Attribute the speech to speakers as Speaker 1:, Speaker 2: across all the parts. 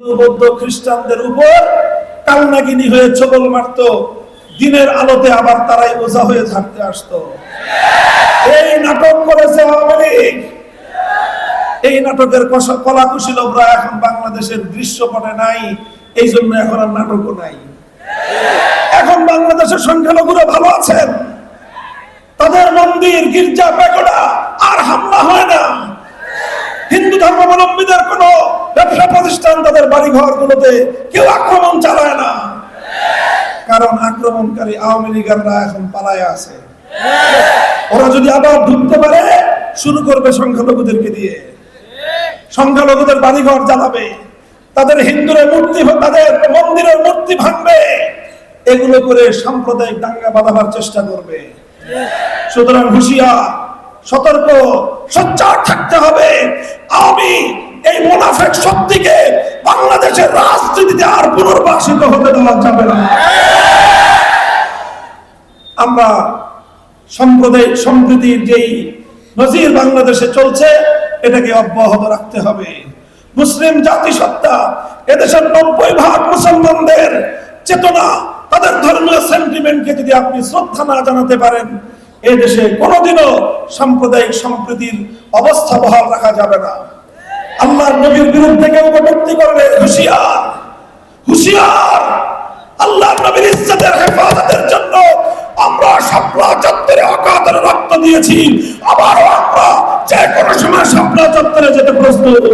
Speaker 1: বৌদ্ধ খ্রিস্টানদের উপর হয়ে ছবল মারত। দিনের আলোতে আবার তারাই হয়ে থাকতে আসতো। এই নাটক করেছে আওয়ামী লীগ। এই নাটকের কলা এখন বাংলাদেশের দৃশ্যপটে নাই এই জন্য এখন আর নাটকও নাই। এখন বাংলাদেশের সংখ্যালঘুরা ভালো আছেন। তাদের মন্দির, গির্জা পেগোডা আর হামলা হয় না। ধর্মাবলম্বীদের কোন ব্যবসা প্রতিষ্ঠান, তাদের বাড়ি ঘর গুলোতে কেউ আক্রমণ চালায় না। কারণ আক্রমণকারী আওয়ামী লীগাররা এখন পালায় আছে। ওরা যদি আবার ঢুকতে পারে, শুরু করবে সংখ্যালঘুদেরকে দিয়ে। সংখ্যালঘুদের বাড়িঘর জ্বালাবে। তাদের হিন্দুরের মূর্তি, তাদের মন্দিরের মূর্তি ভাঙবে। এগুলো করে সাম্প্রদায়িক দাঙ্গা বাঁধাবার চেষ্টা করবে। সুতরাং হুঁশিয়ার সতর্ক, সচ্চার থাকতে হবে। আমি এই মোনাফেক শক্তিকে বাংলাদেশের রাজনীতিতে আর পুনর্বাসিত হতে দেওয়া যাবে না। আমরা সাম্প্রদায়িক সম্প্রীতির যেই নজির বাংলাদেশে চলছে, এটাকে অব্যাহত রাখতে হবে। মুসলিম জাতিসত্তা, এদেশের নব্বই ভাগ মুসলমানদের চেতনা, তাদের ধর্মীয় সেন্টিমেন্টকে যদি আপনি শ্রদ্ধা না জানাতে পারেন এ দেশে কোনোদিনও সাম্প্রদায়িক সম্প্রীতির অবস্থা বহাল রাখা যাবে না। আল্লাহর নবীর বিরুদ্ধে কেউ কটূক্তি করবে, হুঁশিয়ার হুঁশিয়ার। আল্লাহ নবীর ইজ্জতের হেফাজতের জন্য আমরা শাপলা চত্বরে অকাতরে রক্ত দিয়েছি। আবারও আমরা যে কোনো সময় শাপলা চত্বরে যেতে প্রস্তুত।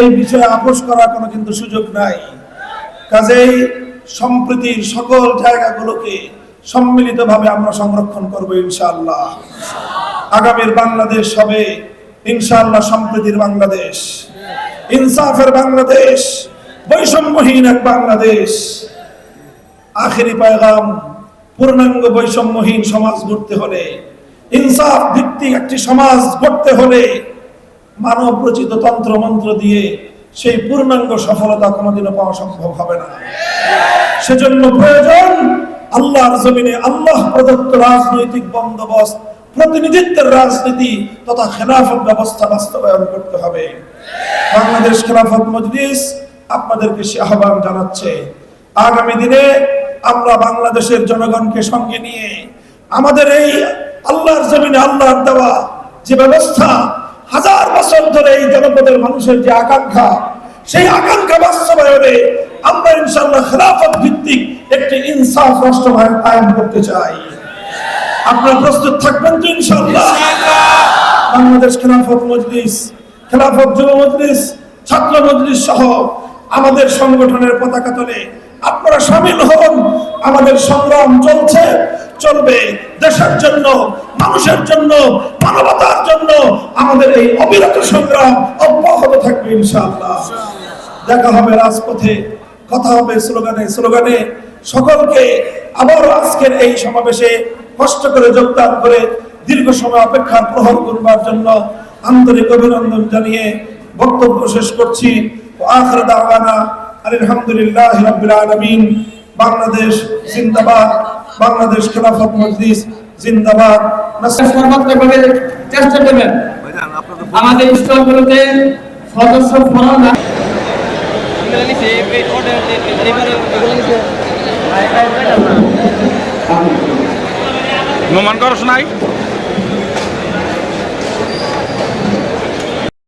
Speaker 1: এই বিষয়ে আপোষ করার কোনো কিন্তু সুযোগ নাই। কাজেই সম্প্রীতির সকল জায়গাগুলোকে সম্মিলিতভাবে আমরা সংরক্ষণ করব ইনশাআল্লাহ। আগামীর বাংলাদেশ হবে ইনশাআল্লাহ সম্প্রীতির বাংলাদেশ। ইনসাফের বাংলাদেশ, বৈষম্যহীন এক বাংলাদেশ। আখেরি পায়গাম, পূর্ণাঙ্গ বৈষম্যহীন সমাজ গড়তে হলে, ইনসাফ ভিত্তিক একটি সমাজ গড়তে হলে, মানব রচিত তন্ত্র মন্ত্র দিয়ে সেই পূর্ণাঙ্গ সফলতা কোনোদিনও পাওয়া সম্ভব হবে না। সেজন্য প্রয়োজন আল্লাহর জমিনে আল্লাহ প্রদত্ত রাজনৈতিক বন্দোবস্ত, প্রতিনিধিত্বের রাজনীতি তথা খেলাফত ব্যবস্থা বাস্তবায়ন করতে হবে। বাংলাদেশ খেলাফত মজলিস আপনাদেরকে সে আহ্বান জানাচ্ছে, আগামী দিনে আমরা বাংলাদেশের জনগণকে সঙ্গে নিয়ে আমাদের এই আল্লাহর জমিনে আল্লাহর দেওয়া যে ব্যবস্থা, হাজার বছর ধরে এই জনপদের মানুষের যে আকাঙ্ক্ষা, সেই আকাঙ্ক্ষা বাস্তবায়নে আমরা ইনশাল্লাহ খেলাফত ভিত্তিক একটি ইনসাফ রাষ্ট্র কায়েম করতে চাই। আপনারা প্রস্তুত থাকবেন তো ইনশাল্লাহ বাংলাদেশ খেলাফত মজলিস, খেলাফত যুব মজলিস, ছাত্র মজলিস সহ আমাদের সংগঠনের পতাকা তলে আপনারা সামিল হন। আমাদের সংগ্রাম চলছে, চলবে দেশের জন্য, মানুষের জন্য, মানবতার জন্য। আমাদের এই অবিরত সংগ্রাম অব্যাহত থাকবে ইনশাআল্লাহ। দেখা হবে রাজপথে। কথা হবে স্লোগানে স্লোগানে সকলকে আবারও আজকের এই সমাবেশে কষ্ট করে যোগদান করে দীর্ঘ সময় অপেক্ষার প্রহর করবার জন্য আন্তরিক অভিনন্দন জানিয়ে বক্তব্য শেষ করছি। আখর দাওয়ানা আলহামদুলিল্লাহ রাব্বিল আলামিন। বাংলাদেশ জিন্দাবাদ বাংলাদেশ খেলাফত মজলিস জিন্দাবাদ।
Speaker 2: সর্বাত্মকভাবে চেষ্টা করবেন। আমাদের স্টলগুলোতে সদস্য ফরম
Speaker 3: নোমান করস নাই?